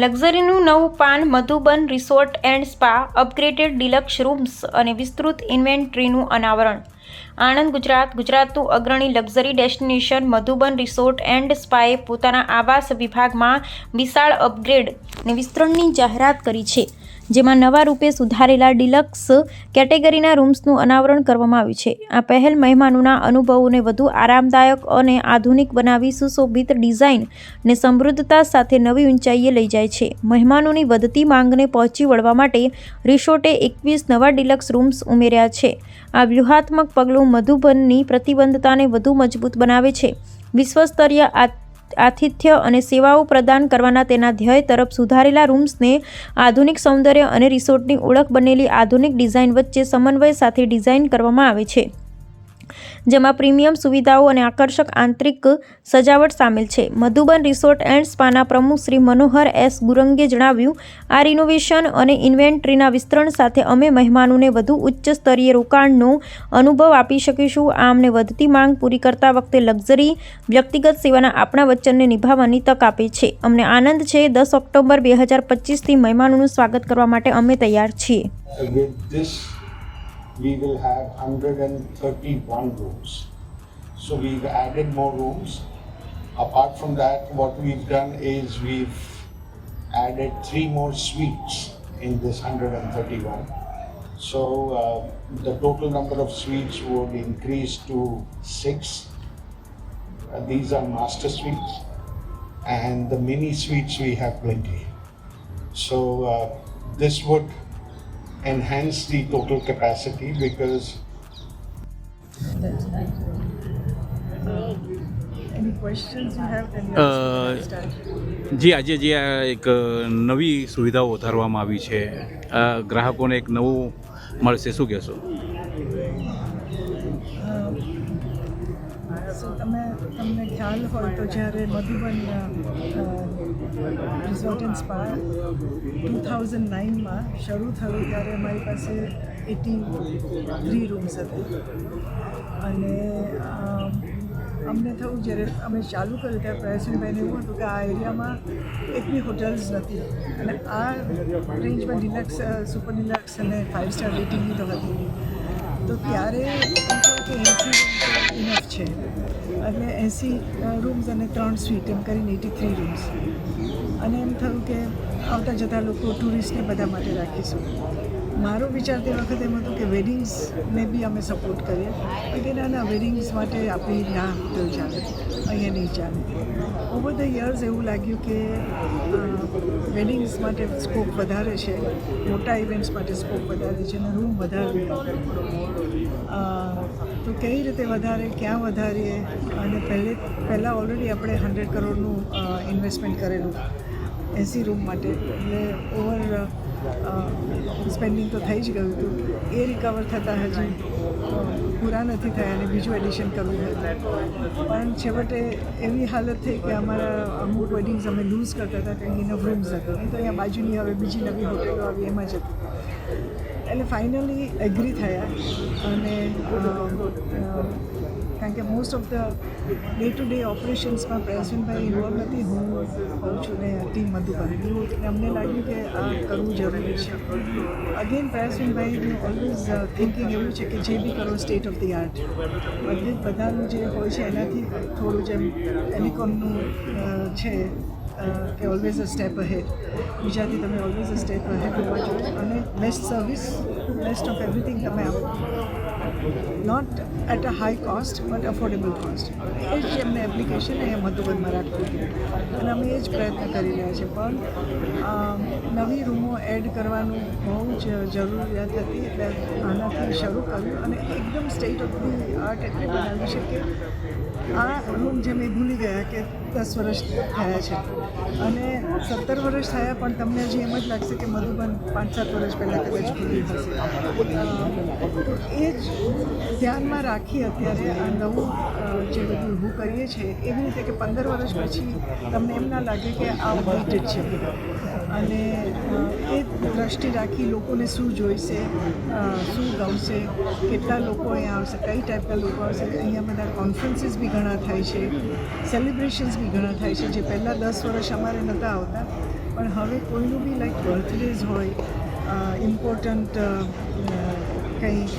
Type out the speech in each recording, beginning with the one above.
લક્ઝરીનું નવું પાન Madhuban resort and spa, upgraded deluxe rooms અને વિસ્તૃત ઇન્વેન્ટ્રીનું અનાવરણ. આણંદ, ગુજરાત. ગુજરાતનું અગ્રણી luxury destination Madhuban resort and સ્પાએ પોતાના આવાસ વિભાગમાં વિશાળ અપગ્રેડ અને વિસ્તરણની જાહેરાત કરી છે. જેમાં નવા રૂપે સુધારેલા ડિલક્સ કેટેગરીના રૂમ્સનું અનાવરણ કરવામાં આવ્યું છે. આ પહેલ મહેમાનોના અનુભવોને વધુ આરામદાયક અને આધુનિક બનાવી સુશોભિત ડિઝાઇન ને સમૃદ્ધતા સાથે નવી ઊંચાઈએ લઈ જાય છે. મહેમાનોની વધતી માંગને પહોંચી વળવા માટે રિસોર્ટે એકવીસ નવા ડિલક્સ રૂમ્સ ઉમેર્યા છે. આ વ્યૂહાત્મક પગલું મધુબનની પ્રતિબદ્ધતાને વધુ મજબૂત બનાવે છે. વિશ્વસ્તરીય આ આતિથ્ય અને સેવાઓ પ્રદાન કરવાના તેના ધ્યેય તરફ સુધારેલા રૂમ્સને આધુનિક સૌંદર્ય અને રિસોર્ટની ઓળખ બનેલી આધુનિક ડિઝાઇન વચ્ચે સમન્વય સાથે ડિઝાઇન કરવામાં આવે છે. જેમાં પ્રીમિયમ સુવિધાઓ અને આકર્ષક આંતરિક સજાવટ સામેલ છે. મધુબન રિસોર્ટ એન્ડ સ્પાના પ્રમુખ શ્રી મનોહર એસ ગુરંગે જણાવ્યું, આ રિનોવેશન અને ઇન્વેન્ટરીના વિસ્તરણ સાથે અમે મહેમાનોને વધુ ઉચ્ચ સ્તરીય રોકાણનો અનુભવ આપી શકીશું. આ અમને વધતી માંગ પૂરી કરતા વખતે લક્ઝરી વ્યક્તિગત સેવાના આપણા વચનને નિભાવવાની તક આપે છે. અમને આનંદ છે. દસ ઓક્ટોબર બે હજાર પચીસથી મહેમાનોનું સ્વાગત કરવા માટે અમે તૈયાર છીએ. We will have 131 rooms. So we've added more rooms. Apart from that, what we've done is we've added three more suites in this 131. So uh, the total number of suites would increase to six. Uh, these are master suites, and the mini suites we have plenty. So uh, this would enhance the total capacity because Any questions you have, then Uh, let's start. જી આજે જે આ એક નવી સુવિધાઓ વધારવામાં આવી છે આ ગ્રાહકોને એક નવું મળશે શું કહેશો So તમે, તમને ખ્યાલ હોય તો જ્યારે Madhuban resort and spa two thousand નાઇનમાં શરૂ થયું ત્યારે અમારી પાસે એટી થ્રી રૂમ્સ હતી. અને અમને થયું જ્યારે અમે ચાલુ કર્યું ત્યારે પ્રયાસનભાઈને એવું હતું કે આ એરિયામાં એક હોટલ્સ નથી. અને આ રેન્જમાં ડિલક્સ સુપર ડિલક્સ અને ફાઇવ સ્ટાર રેટિંગની તો હતી. તો ત્યારે કે એસી ઇનફ છે. એટલે એસી રૂમ્સ અને ત્રણ સ્વીટ એમ કરીને એટી થ્રી રૂમ્સ અને એમ થયું કે આવતા જતા લોકો ટુરિસ્ટને બધા માટે રાખીશું. મારો વિચાર તે વખતે એમ હતો કે વેડિંગ્સને બી અમે સપોર્ટ કરીએ કે ના ના વેડિંગ્સ માટે આપણી ના હોટલ ચાલે. અહીંયા નહીં ચાલે. ઓવર ધ યર્સ એવું લાગ્યું કે વેડિંગ્સ માટે સ્કોપ વધારે છે. મોટા ઇવેન્ટ્સ માટે સ્કોપ વધારે છે અને રૂમ વધારે તો કઈ રીતે વધારે, ક્યાં વધારીએ અને પહેલે, પહેલાં ઓલરેડી આપણે હંડ્રેડ કરોડનું ઇન્વેસ્ટમેન્ટ કરેલું એસી રૂમ માટે. એટલે ઓવર સ્પેન્ડિંગ તો થઈ જ ગયું હતું. એ રિકવર થતાં હજી. પૂરા નથી થયા અને બીજું એડિશન કરવું હતું પણ છેવટે એવી હાલત થઈ કે અમારા અમુક વેડિંગ્સ અમે લૂઝ કરતા હતા કંઈ ઇનફ રૂમ્સ હતા. નહીં તો અહીંયા બાજુની હવે બીજી નવી હોટેલો આવી, એમાં જ હતી એટલે ફાઇનલી એગ્રી થયા. અને કારણ કે most of the day to day ઓપરેશન્સમાં પ્રયાસનભાઈ ઇન્વોલ્વ નથી, હું મધુબન એટલે અમને લાગ્યું કે આ કરવું જરૂરી છે. અગેન પ્રયાસનભાઈનું ઓલવેઝ થિંકિંગ એવું છે કે જે બી કરો સ્ટેટ ઓફ ધી આર્ટ બધે બધાનું જે હોય છે, એનાથી થોડું જેમ એનિકોમનું છે કે ઓલવેઝ અ સ્ટેપ અહેડ બીજાથી તમે ઓલવેઝ અ સ્ટેપ અહેડ હોવા જોઈએ. અને best service best of everything તમે આપો. Not at a high cost but affordable cost એ જ એમને એપ્લિકેશન એ મધુબનમાં રાખવી હતું. અને અમે એ જ પ્રયત્ન કરી રહ્યા છીએ. પણ નવી રૂમો એડ કરવાનું બહુ જ જરૂરિયાત હતી. એટલે આનાથી શરૂ કર્યું અને એકદમ સ્ટેટ ઓફ ધી આર્ટ એટલે બનાવી શકીએ આ રૂમ જે મેં ભૂલી ગયા કે દસ વર્ષ થયા છે. અને સત્તર વર્ષ થયા, પણ તમને હજી એમ જ લાગશે કે મધુબન પાંચ સાત વર્ષ પહેલાં કદાચ ખુલ્લી હશે એ જ ધ્યાનમાં રાખી અત્યારે આ નવું જે બધું ઊભું કરીએ છીએ, એવી રીતે કે પંદર વર્ષ પછી તમને એમ ના લાગે કે આ અપડેટેડ છે. અને એ દ્રષ્ટિ રાખી લોકોને શું જોઈશે શું ગમશે, કેટલા લોકો અહીંયા આવશે, કઈ ટાઈપના લોકો આવશે, અહીંયા બધા કોન્ફરન્સીસ બી ઘણા થાય છે સેલિબ્રેશન્સ બી ઘણા થાય છે, જે પહેલાં દસ વર્ષ અમારે નહોતા આવતા, પણ હવે કોઈનું બી લાઈક બર્થડેઝ હોય ઇમ્પોર્ટન્ટ કંઈક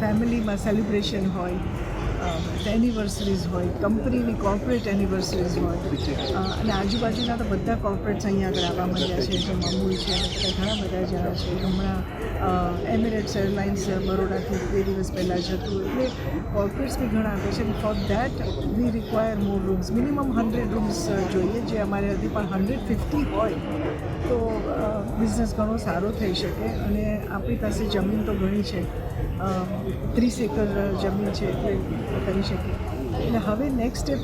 ફેમિલીમાં સેલિબ્રેશન હોય એનિવર્સરીઝ હોય, કંપનીની કોર્પોરેટ એનિવર્સરીઝ હોય અને આજુબાજુના તો બધા કોર્પોરેટ્સ અહીંયા આગળ આવવા માંડ્યા છે, જેમ અમૂલ છે ઘણા બધા જણા છે. હમણાં એમિરેટ્સ એરલાઇન્સ બરોડાથી બે દિવસ પહેલાં જતું હતું એટલે કોર્પોરેટ્સ બી ઘણા આવે છે. For that we require more rooms minimum hundred rooms જોઈએ, જે અમારે હજી પણ હંડ્રેડ ફિફ્ટી હોય. તો બિઝનેસ ઘણો સારો થઈ શકે અને આપણી પાસે જમીન તો ઘણી છે. ત્રીસ એકર જમીન છે એટલે કરી શકીએ. એટલે હવે next step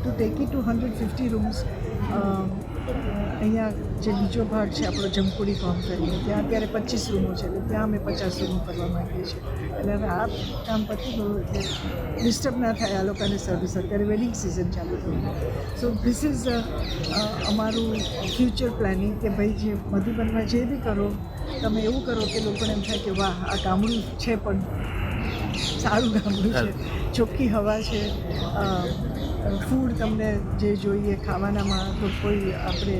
to take it to hundred fifty rooms અહીંયા જે બીજો ભાગ છે આપણો જમકુડી ફોર્મ કરીને ત્યાં અત્યારે પચીસ રૂમો છે એટલે ત્યાં અમે પચાસ રૂમો કરવા માંગીએ છીએ. એટલે હવે આ કામ પતી ગયું એટલે ડિસ્ટર્બ ના થાય આ લોકોને સર્વિસ અત્યારે વેડિંગ સિઝન ચાલુ થઈ સો ધીસ ઇઝ અમારું ફ્યુચર પ્લાનિંગ કે ભાઈ જે મધુબનમાં જે બી કરો તમે એવું કરો કે લોકોને એમ થાય કે વાહ આ ગામડું છે પણ સારું ગામડું છે. ચોખ્ખી હવા છે ફૂડ તમને જે જોઈએ ખાવાનામાં તો કોઈ આપણે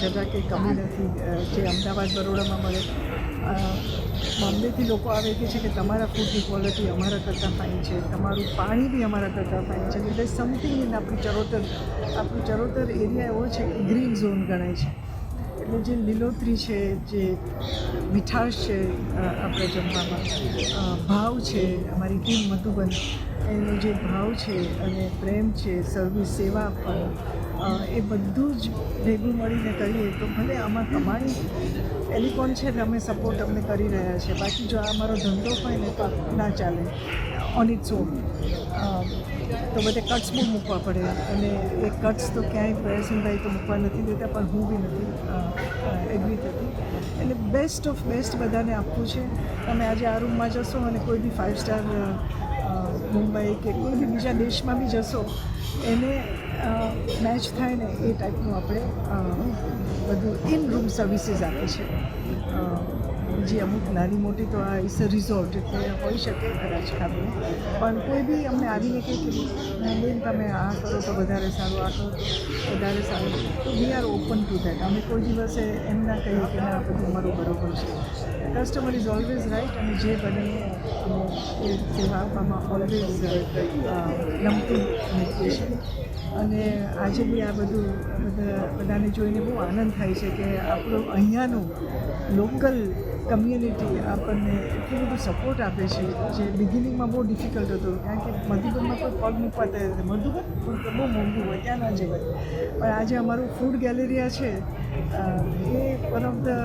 જરા કે કમી નથી જે અમદાવાદ બરોડામાં મળે. બોમ્બેથી લોકો આવે કે છે કે તમારા ફૂડની ક્વોલિટી અમારા કરતાં ફાઇન છે, તમારું પાણી બી અમારા કરતાં ફાઇન છે. એટલે સમથિંગ ઇન આપણું ચરોતર આપણું ચરોતર એરિયા એવો છે કે ગ્રીન ઝોન ગણાય છે. એટલે જે લીલોતરી છે, જે મીઠાશ છે આપણે જમવામાં ભાવ છે, અમારી ટીમ મધુબન, એનો જે ભાવ છે અને પ્રેમ છે, સર્વિસ સેવા પણ એ બધું જ ભેગું મળીને કરીએ તો ભલે આમાં કમાણી ટેલિકોન છે ને, અમે સપોર્ટ અમને કરી રહ્યા છે. બાકી જો આ અમારો ધંધો હોય ને, તો ના ચાલે. ઓન ઇટ્સ ઓન તો બધે કટ્સ બહુ મૂકવા પડે અને એ કટ્સ તો ક્યાંય પ્રયાસનભાઈ તો મૂકવા નથી દેતા, પણ હું બી નથી એગ્રી થતી. એટલે બેસ્ટ ઓફ બેસ્ટ બધાને આપવું છે. તમે આજે આ રૂમમાં જશો અને કોઈ બી ફાઇવ સ્ટાર મુંબઈ કે કોઈ બી બીજા દેશમાં બી જશો, એને મેચ થાય ને એ ટાઈપનું આપણે બધું ઇન રૂમ સર્વિસીસ આપે છે. જે અમુક નાની મોટી તો આ ઇસ અ રિઝોર્ટ એટલે હોઈ શકે કદાચ ખાલી પણ કોઈ બી અમને આવીને કહે કે બેન, તમે આ કરો તો વધારે સારું, આ કરો વધારે સારું. તો we are open to that અમે કોઈ દિવસે એમ ના કહીએ કે, ના બધું અમારું બરોબર છે. કસ્ટમર ઇઝ ઓલવેઝ રાઇટ અને જે બને એ સેવા આપવામાં ઓલવેઝ નમતી મૂકીએ અને આજે બી આ બધું બધા બધાને જોઈને બહુ આનંદ થાય છે કે આપણું અહીંયાનું લોકલ કમ્યુનિટી આપણને એટલું બધું સપોર્ટ આપે છે, જે બિગિનિંગમાં બહુ ડિફિકલ્ટ હતું. કારણ કે મધુબનમાં કોઈ પગ મૂકવા તૈયાર મધુબન ફૂડ તો બહુ મોંઘું હોય, ત્યાં ના જવાય. પણ આજે અમારું ફૂડ ગેલેરિયા છે એ one of the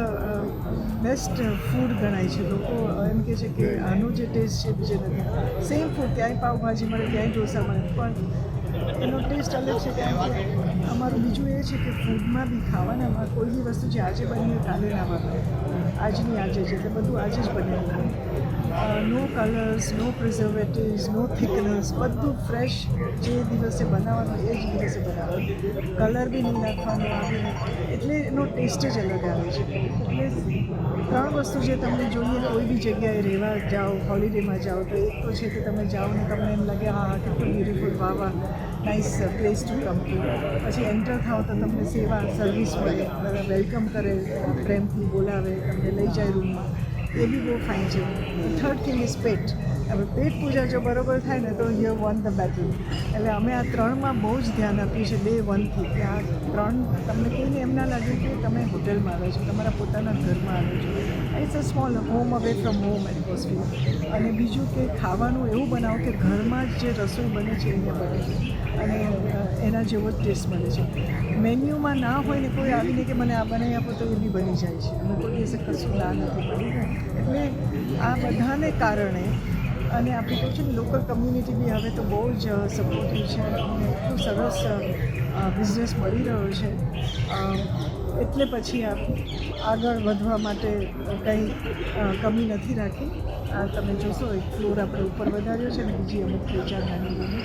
best food ગણાય છે. લોકો એમ કહે છે કે આનો જે ટેસ્ટ છે બીજે નથી. સેમ ફૂડ ક્યાંય પાવભાજી મળે, ક્યાંય ઢોસા મળે, પણ એનો ટેસ્ટ અલગ છે કારણ કે અમારું બીજું એ છે કે ફૂડમાં બી ખાવાનામાં કોઈ બી વસ્તુ જે આજે બની કાલે ના વાપરે. આજની આજે છે એટલે બધું આજે જ બનેલું નો કલર્સ નો પ્રિઝર્વેટિવ્સ નો થિકનર્સ બધું ફ્રેશ જે દિવસે બનાવવાનું એ જ દિવસે બનાવવાનું. કલર બી નહીં નાખવાનું આવે, એટલે એનો ટેસ્ટ જ અલગ આવે છે. એટલે ત્રણ વસ્તુ જે તમને જોઈએ કોઈ બી જગ્યાએ રહેવા જાઓ હોલિડેમાં જાઓ તો એક તો છે કે તમે જાઓ ને તમને એમ લાગે, હા કેટલું બ્યુટિફુલ વાહ. Nice place to come to પછી એન્ટર થાવ તો તમને સેવા સર્વિસ મળે. બધા વેલકમ કરે, પ્રેમથી બોલાવે, તમને લઈ જાય રૂમમાં એ બી બહુ ફાઇન છે. થર્ડ થિંગ ઇઝ પેટ હવે પેટ પૂજા જો બરોબર થાય ને તો યુ વન ધ બેટલ એટલે અમે આ ત્રણમાં બહુ જ ધ્યાન આપ્યું છે બે વનથી કે આ ત્રણ તમને કોઈને એમ ના લાગે કે તમે હોટેલમાં આવ્યા છો, તમારા પોતાના ઘરમાં આવ્યો છો. It's a small home away from home atmosphere અને બીજું કે ખાવાનું એવું બનાવો કે ઘરમાં જ જે રસોઈ બને છે એને બને અને એના જેવો જ ટેસ્ટ મળે છે. મેન્યુમાં ના હોય ને કોઈ આવીને કે મને આ બનાવી આપો તો એ બી બની જાય છે. અને કોઈ દિવસે કશું ના નથી બની એટલે આ બધાને કારણે અને આપણે તો છે ને લોકલ કમ્યુનિટી બી હવે તો બહુ જ સપોર્ટિવ છે અને એટલું સરસ બિઝનેસ મળી રહ્યો છે. એટલે પછી આપ આગળ વધવા માટે કંઈ કમી નથી રાખી. આ તમે જોશો, એક ફ્લોર આપણે ઉપર વધાર્યો છે ને બીજી અમુક બે ચાર નાની.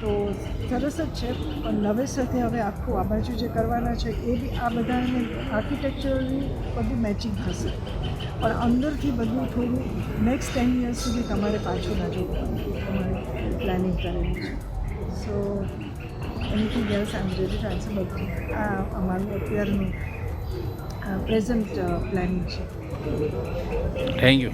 તો સરસ જ છે. પણ નવેસરથી હવે આખું આ બાજુ જે કરવાના છે, એ બી આ બધાને આર્કિટેક્ચરલી બધું મેચિંગ થશે. પણ અંદરથી બધું થોડું નેક્સ્ટ ટેન યર્સ સુધી તમારે પાછું ના જોવું તમારે પ્લાનિંગ કરેલું છે. સો એનીથિંગ એલ્સ આમ રેડી ટુ બધું. આ અમારું અત્યારનું પ્રેઝન્ટ પ્લાનિંગ છે. Thank you